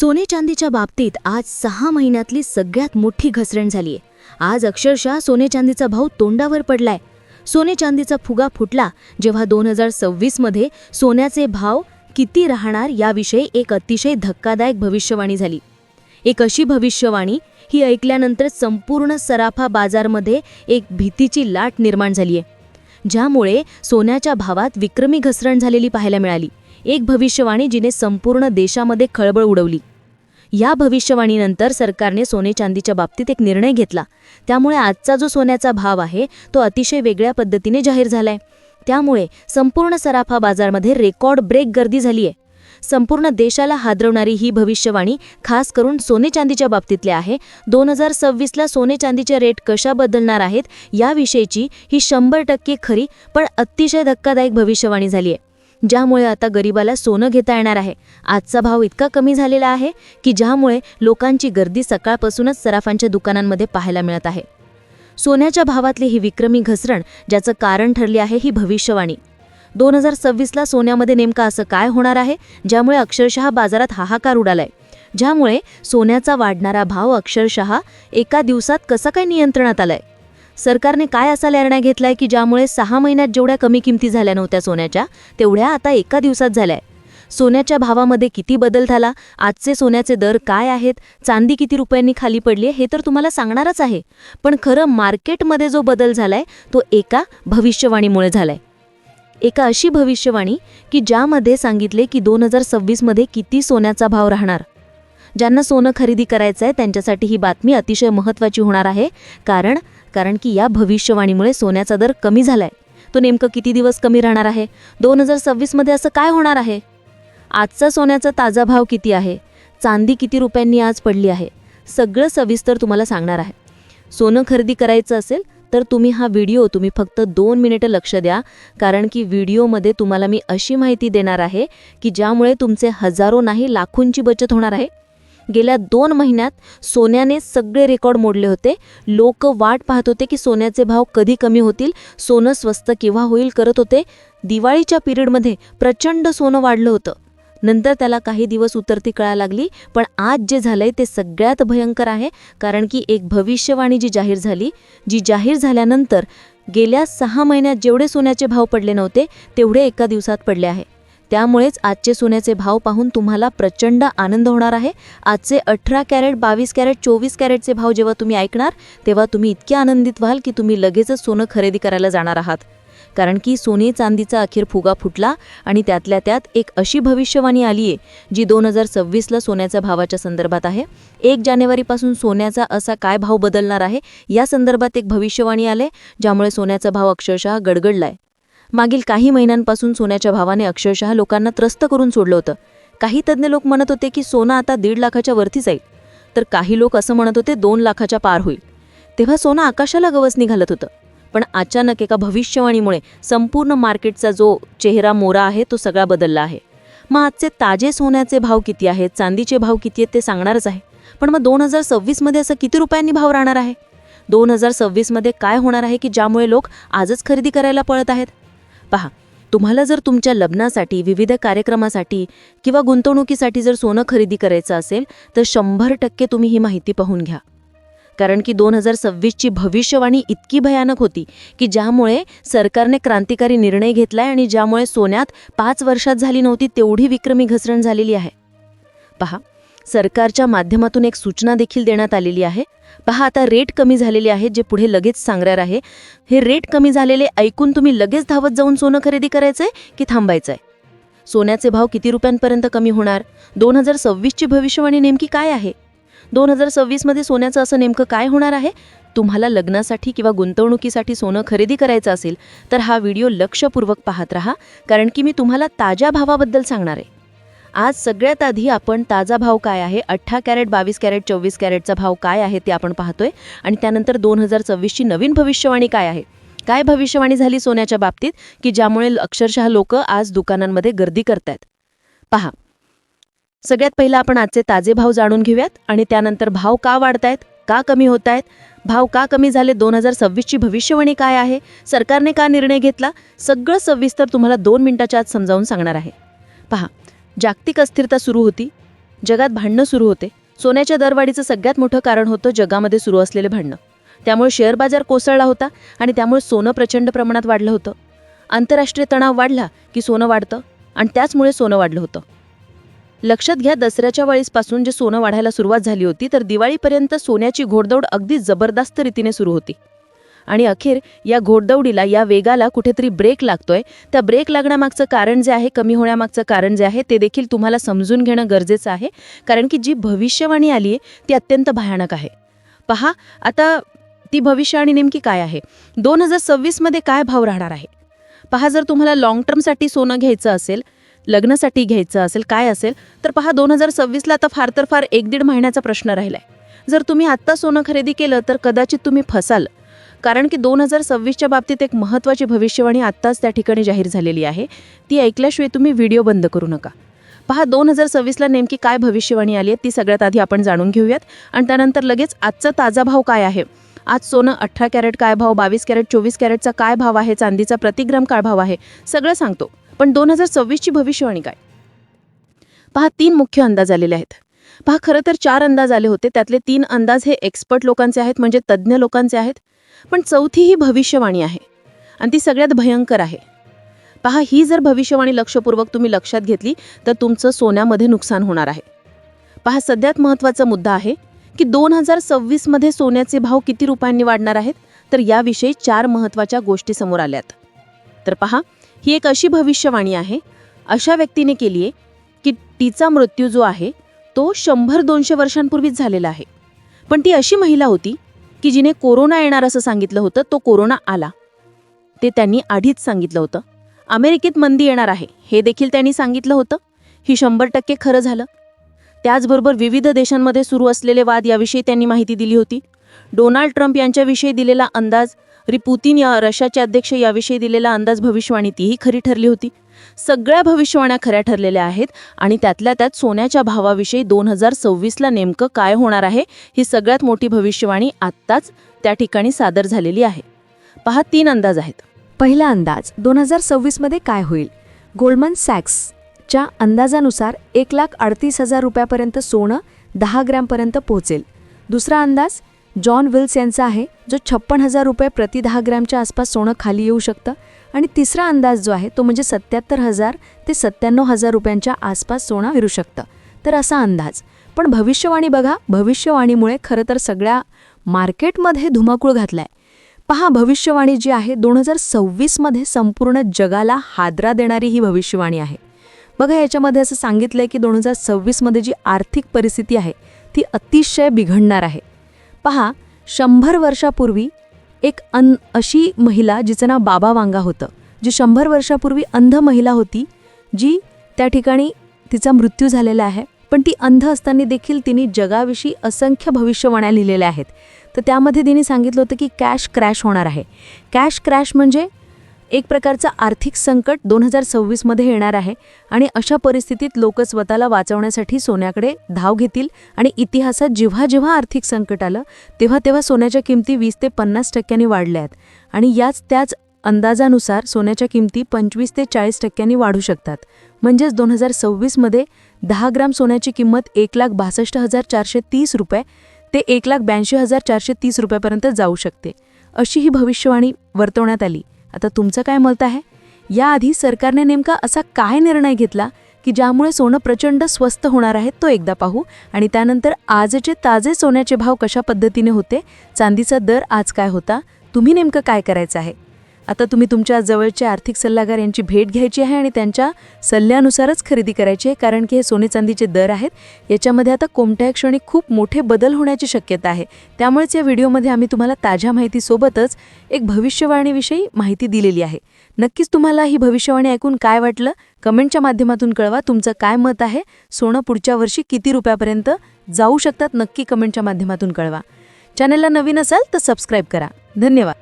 सोने चांदीच्या बाबतीत आज सहा महिन्यातली सगळ्यात मोठी घसरण झालीय. आज अक्षरशः सोने चांदीचा भाव तोंडावर पडलाय. सोने चांदीचा फुगा फुटला जेव्हा दोन हजार सव्वीसमध्ये सोन्याचे भाव किती राहणार याविषयी एक अतिशय धक्कादायक भविष्यवाणी झाली. एक अशी भविष्यवाणी ही ऐकल्यानंतर संपूर्ण सराफा बाजारमध्ये एक भीतीची लाट निर्माण झालीय. ज्यामुळे सोन्याच्या भावात विक्रमी घसरण झालेली पाहायला मिळाली. एक भविष्यवाणी जिने संपूर्ण देशामध्ये खळबळ उडवली. या भविष्यवाणीनंतर सरकारने सोने चांदीच्या बाबतीत एक निर्णय घेतला. त्यामुळे आजचा जो सोन्याचा भाव आहे तो अतिशय वेगळ्या पद्धतीने जाहीर झालाय. त्यामुळे संपूर्ण सराफा बाजारमध्ये रेकॉर्ड ब्रेक गर्दी झालीय. संपूर्ण देशाला हादरवणारी ही भविष्यवाणी खास करून सोने चांदीच्या बाबतीतली आहे दोन हजार सव्वीसला सोने चांदीचे रेट कशा बदलणार आहेत याविषयीची ही शंभर टक्के खरी पण अतिशय धक्कादायक भविष्यवाणी झाली आहे ज्यामुळे आता गरिबाला सोनं घेता येणार आहे. आजचा भाव इतका कमी झालेला आहे की ज्यामुळे लोकांची गर्दी सकाळपासूनच सराफांच्या दुकानांमध्ये पाहायला मिळत आहे. सोन्याच्या भावातली ही विक्रमी घसरण ज्याचं कारण ठरली आहे ही भविष्यवाणी. दोन हजार सव्वीसला सोन्यामध्ये नेमकं असं काय होणार आहे ज्यामुळे अक्षरशः बाजारात हाहाकार उडालाय. ज्यामुळे सोन्याचा वाढणारा भाव अक्षरशः एका दिवसात कसा काय नियंत्रणात आलाय? सरकारने काय असा निर्णय घेतलाय की ज्यामुळे सहा महिन्यात जेवढ्या कमी किमती झाल्या नव्हत्या सोन्याच्या तेवढ्या आता एका दिवसात झाल्याय सोन्याच्या भावामध्ये किती बदल झाला आजचे सोन्याचे दर काय आहेत चांदी किती रुपयांनी खाली पडली हे तर तुम्हाला सांगणारच आहे. पण खरं मार्केटमध्ये जो बदल झालाय तो एका भविष्यवाणीमुळे झालाय. एका अशी भविष्यवाणी की ज्यामध्ये सांगितले की दोन हजार सव्वीसमध्ये किती सोन्याचा भाव राहणार. ज्यांना सोनं खरेदी करायचं आहे त्यांच्यासाठी ही बातमी अतिशय महत्त्वाची होणार आहे. कारण कारण की या भविष्यवाणीमुळे सोन्याचा दर कमी झालाय. तो नेमकं किती दिवस कमी राहणार आहे? दोन हजार सव्वीसमध्ये असं काय होणार आहे? आजचा सोन्याचा ताजा भाव किती आहे? चांदी किती रुपयांनी आज पडली आहे? सगळं सविस्तर तुम्हाला सांगणार आहे. सोनं खरेदी करायचं असेल तर तुम्ही हा व्हिडिओ तुम्ही फक्त दोन मिनिटं लक्ष द्या कारण की व्हिडिओमध्ये तुम्हाला मी अशी माहिती देणार आहे की ज्यामुळे तुमचे हजारो नाही लाखोंची बचत होणार आहे. गेल्या दोन महिन्यात सोन्याने सगळे रेकॉर्ड मोडले होते. लोक वाट पाहत होते की सोन्याचे भाव कधी कमी होतील सोनं स्वस्त केव्हा होईल करत होते. दिवाळीच्या पिरियडमध्ये प्रचंड सोनं वाढलं होतं. नंतर त्याला काही दिवस उतरती कळा लागली पण आज जे झालंय ते सगळ्यात भयंकर आहे कारण की एक भविष्यवाणी जी जाहीर झाली जी जाहीर झाल्यानंतर गेल्या सहा महिन्यात जेवढे सोन्याचे भाव पडले नव्हते तेवढे एका दिवसात पडले आहे. त्यामुळेच आजचे सोन्याचे भाव पाहून तुम्हाला प्रचंड आनंद होणार आहे. आजचे अठरा कॅरेट बावीस कॅरेट चोवीस कॅरेटचे भाव जेव्हा तुम्ही ऐकणार तेव्हा तुम्ही इतके आनंदित व्हाल की तुम्ही लगेचच सोनं खरेदी करायला जाणार आहात. कारण की सोने चांदीचा अखेर फुगा फुटला आणि त्यातल्या त्यात एक अशी भविष्यवाणी आली आहे जी दोन हजार सव्वीसला सोन्याच्या भावाच्या संदर्भात आहे. एक जानेवारीपासून सोन्याचा असा काय भाव बदलणार आहे या संदर्भात एक भविष्यवाणी आले ज्यामुळे सोन्याचा भाव अक्षरशः गडगडलाय. मागील काही महिन्यांपासून सोन्याच्या भावाने अक्षरशः लोकांना त्रस्त करून सोडलं होतं. काही तज्ज्ञ लोक म्हणत होते की सोनं आता दीड लाखाच्या वरती जाईल तर काही लोक असं म्हणत होते दोन लाखाच्या पार होईल. तेव्हा सोनं आकाशाला गवस निघालत होतं. पण अचानक एका भविष्यवाणीमुळे संपूर्ण मार्केटचा जो चेहरा मोरा आहे तो सगळा बदलला आहे. मग आजचे ताजे सोन्याचे भाव किती आहेत चांदीचे भाव किती आहेत ते सांगणारच आहे. पण मग दोन हजार सव्वीसमध्ये असं किती रुपयांनी भाव राहणार आहे? दोन हजार सव्वीसमध्ये काय होणार आहे की ज्यामुळे लोक आजच खरेदी करायला पळत आहेत? पहा. तुम्हाला जर तुमच्या लग्नासाठी विविध कार्यक्रमासाठी किंवा गुंतवणुकीसाठी जर सोनं खरेदी करायचं असेल तर शंभर टक्के तुम्ही ही माहिती पाहून घ्या. कारण की दोन हजार सव्वीसची भविष्यवाणी इतकी भयानक होती की ज्यामुळे सरकारने क्रांतिकारी निर्णय घेतलाय आणि ज्यामुळे सोन्यात पाच वर्षात झाली नव्हती तेवढी विक्रमी घसरण झालेली आहे. पहा. सरकारच्या माध्यमातून एक सूचना देखील देण्यात आलेली आहे. पहा आता रेट कमी झालेले आहेत जे पुढे लगेच सांगणार आहे. हे रेट कमी झालेले ऐकून तुम्ही लगेच धावत जाऊन सोनं खरेदी करायचंय की थांबायचंय? सोन्याचे भाव किती रुपयांपर्यंत कमी होणार? दोन हजार सव्वीसची भविष्यवाणी नेमकी काय आहे? दोन हजार सव्वीसमध्ये सोन्याचं असं नेमकं काय होणार आहे? तुम्हाला लग्नासाठी किंवा गुंतवणुकीसाठी सोनं खरेदी करायचं असेल तर हा व्हिडिओ लक्षपूर्वक पाहत राहा कारण की मी तुम्हाला ताज्या भावाबद्दल सांगणार आहे. आज सगळ्यात आधी आपण ताजा भाव काय आहे? अठरा कॅरेट बावीस कॅरेट चोवीस कॅरेटचा भाव काय आहे ते आपण पाहतोय. आणि त्यानंतर दोन हजार सव्वीसची नवीन भविष्यवाणी काय आहे? काय भविष्यवाणी झाली सोन्याच्या बाबतीत? की ज्यामुळे अक्षरशः लोक आज दुकानांमध्ये गर्दी करतायत? पहा. सगळ्यात पहिलं आपण आजचे ताजे भाव जाणून घेऊयात. आणि त्यानंतर भाव का वाढतायत? का कमी होत आहेत भाव का कमी झाले? दोन हजार सव्वीसची भविष्यवाणी काय आहे? सरकारने का निर्णय घेतला? सगळं सविस्तर तुम्हाला दोन मिनिटाच्या आत समजावून सांगणार आहे. पहा. जागतिक अस्थिरता सुरू होती. जगात भांडणं सुरू होते. सोन्याच्या दरवाढीचं सगळ्यात मोठं कारण होतं जगामध्ये सुरू असलेले भांडणं. त्यामुळे शेअर बाजार कोसळला होता आणि त्यामुळे सोनं प्रचंड प्रमाणात वाढलं होतं. आंतरराष्ट्रीय तणाव वाढला की सोनं वाढतं आणि त्याचमुळे सोनं वाढलं होतं. लक्षात घ्या दसऱ्याच्या वेळीसपासून जे सोनं वाढायला सुरुवात झाली होती तर दिवाळीपर्यंत सोन्याची घोडदौड अगदी जबरदस्त रीतीने सुरू होती. आणि अखेर या घोडदौडीला या वेगाला कुठेतरी ब्रेक लागतोय. त्या ब्रेक लागण्यामागचं कारण जे आहे कमी होण्यामागचं कारण जे आहे ते देखील तुम्हाला समजून घेणं गरजेचं आहे. कारण की जी भविष्यवाणी आली आहे ती अत्यंत भयानक आहे. पहा आता ती भविष्यवाणी नेमकी काय आहे? दोन हजार सव्वीसमध्ये काय भाव राहणार आहे? पहा जर तुम्हाला लॉंग टर्मसाठी सोनं घ्यायचं असेल लग्नासाठी घ्यायचं असेल काय असेल तर पहा दोन हजार सव्वीसला आता फार तर फार एक दीड महिन्याचा प्रश्न राहिला आहे जर तुम्ही आत्ता सोनं खरेदी केलं तर कदाचित तुम्ही फसाल. कारण की दोन हजार सव्वीसच्या बाबतीत एक महत्त्वाची भविष्यवाणी आत्ताच त्या ठिकाणी जाहीर झालेली आहे. ती ऐकल्याशिवाय तुम्ही व्हिडिओ बंद करू नका. पहा दोन हजार सव्वीसला नेमकी काय भविष्यवाणी आली आहे ती सगळ्यात आधी आपण जाणून घेऊयात. आणि त्यानंतर लगेच आजचा ताजा भाव काय आहे? आज सोनं अठरा कॅरेट काय भाव बावीस कॅरेट चोवीस कॅरेटचा काय भाव आहे चांदीचा प्रतिग्राम काय भाव आहे सगळं सांगतो. पण दोन हजार सव्वीसची भविष्यवाणी काय? पहा तीन मुख्य अंदाज आलेले आहेत. पहा खरं तर चार अंदाज आले होते. त्यातले तीन अंदाज हे एक्सपर्ट लोकांचे आहेत म्हणजे तज्ज्ञ लोकांचे आहेत. पण चौथी ही भविष्यवाणी आहे. आणि ती सगळ्यात भयंकर आहे. पहा ही जर भविष्यवाणी लक्षपूर्वक तुम्ही लक्षात घेतली तर तुमचं सोन्यामध्ये नुकसान होणार आहे. पहा सध्यात महत्त्वाचा मुद्दा आहे की दोन हजार सव्वीसमध्ये सोन्याचे भाव किती रुपयांनी वाढणार आहेत? तर याविषयी चार महत्त्वाच्या गोष्टी समोर आल्यात. तर पहा ही एक अशी भविष्यवाणी आहे अशा व्यक्तीने केली आहे की तिचा मृत्यू जो आहे तो शंभर दोनशे वर्षांपूर्वीच झालेला आहे. पण ती अशी महिला होती की जिने कोरोना येणार असं सांगितलं होतं तो कोरोना आला. ते त्यांनी आधीच सांगितलं होतं. अमेरिकेत मंदी येणार आहे हे देखील त्यांनी सांगितलं होतं. ही शंभर टक्के खरं झालं. त्याचबरोबर विविध देशांमध्ये सुरू असलेले वाद याविषयी त्यांनी माहिती दिली होती. डोनाल्ड ट्रम्प यांच्याविषयी दिलेला अंदाज रिपुतीन या रशियाचे अध्यक्ष याविषयी दिलेला अंदाज भविष्यवाणी तीही खरी ठरली होती. सगळ्या भविष्यवाण्या खऱ्या ठरलेल्या आहेत आणि त्यातल्या त्यात सोन्याच्या भावाविषयी दोन हजार सव्वीसला नेमकं काय होणार आहे ही सगळ्यात मोठी भविष्यवाणी आत्ताच त्या ठिकाणी सादर झालेली आहे. पहा तीन अंदाज आहेत. पहिला अंदाज दोन हजार सव्वीसमध्ये काय होईल? गोल्डमन सॅक्सच्या अंदाजानुसार एक लाख अडतीस हजार रुपयापर्यंत सोनं दहा ग्रॅमपर्यंत पोहोचेल. दुसरा अंदाज जॉन विल्स यांचा आहे जो छप्पन हजार रुपये प्रति दहा ग्रॅमच्या आसपास सोनं खाली येऊ शकतं. आणि तिसरा अंदाज जो आहे तो म्हणजे सत्याहत्तर हजार ते सत्त्याण्णव हजार रुपयांच्या आसपास सोनं विरू शकतं. तर असा अंदाज. पण भविष्यवाणी बघा भविष्यवाणीमुळे खरं तर सगळ्या मार्केटमध्ये धुमाकूळ घातलाय. पहा भविष्यवाणी जी आहे दोन हजार सव्वीसमध्ये संपूर्ण जगाला हादरा देणारी ही भविष्यवाणी आहे. बघा याच्यामध्ये असं सांगितलं आहे की दोन हजार सव्वीसमध्ये जी आर्थिक परिस्थिती आहे ती अतिशय बिघडणार आहे. पहा शंभर वर्षापूर्वी एक अन अशी महिला जिचं नाव बाबा वांगा होतं जी शंभर वर्षापूर्वी अंध महिला होती जी त्या ठिकाणी तिचा मृत्यू झालेला आहे पण ती अंध असताना देखील तिने जगाविषयी असंख्य भविष्यवाण्या लिहिलेल्या आहेत. तर त्यामध्ये तिने सांगितलं होतं की कॅश क्रॅश होणार आहे. कॅश क्रॅश म्हणजे एक प्रकारचं आर्थिक संकट दोन हजार सव्वीसमध्ये येणार आहे आणि अशा परिस्थितीत लोक स्वतःला वाचवण्यासाठी सोन्याकडे धाव घेतील आणि इतिहासात जेव्हा जेव्हा आर्थिक संकट आलं तेव्हा तेव्हा सोन्याच्या किमती वीस ते पन्नास टक्क्यांनी वाढल्या आहेत. आणि याच त्याच अंदाजानुसार सोन्याच्या किमती पंचवीस ते चाळीस टक्क्यांनी वाढू शकतात. म्हणजेच दोन हजार सव्वीसमध्ये दहा ग्राम सोन्याची किंमत एक लाख बासष्ट हजार चारशे तीस रुपये ते एक लाख ब्याऐंशी हजार चारशे तीस रुपयापर्यंत जाऊ शकते. अशी ही भविष्यवाणी वर्तवण्यात आली. आता तुमचं काय मत आहे? याआधी सरकारने नेमका असा काय निर्णय घेतला की ज्यामुळे सोनं प्रचंड स्वस्त होणार आहे तो एकदा पाहू? आणि त्यानंतर आजचे ताजे सोन्याचे भाव कशा पद्धतीने होते? चांदीचा दर आज काय होता? तुम्ही नेमकं काय करायचं आहे? आता तुम्ही तुमच्या जवळचे आर्थिक सल्लागार यांची भेट घ्यायची आहे आणि त्यांच्या सल्ल्यानुसारच खरेदी करायची आहे कारण की हे सोने चांदीचे दर आहेत. याच्यामध्ये आता कोणत्याही क्षणी खूप मोठे बदल होण्याची शक्यता आहे. त्यामुळेच या व्हिडिओमध्ये आम्ही तुम्हाला ताज्या माहितीसोबतच एक भविष्यवाणीविषयी माहिती दिलेली आहे. नक्कीच तुम्हाला ही भविष्यवाणी ऐकून काय वाटलं? कमेंटच्या माध्यमातून कळवा तुमचं काय मत आहे. सोनं पुढच्या वर्षी किती रुपयापर्यंत जाऊ शकतात? नक्की कमेंटच्या माध्यमातून कळवा. चॅनलला नवीन असाल तर सबस्क्राईब करा. धन्यवाद.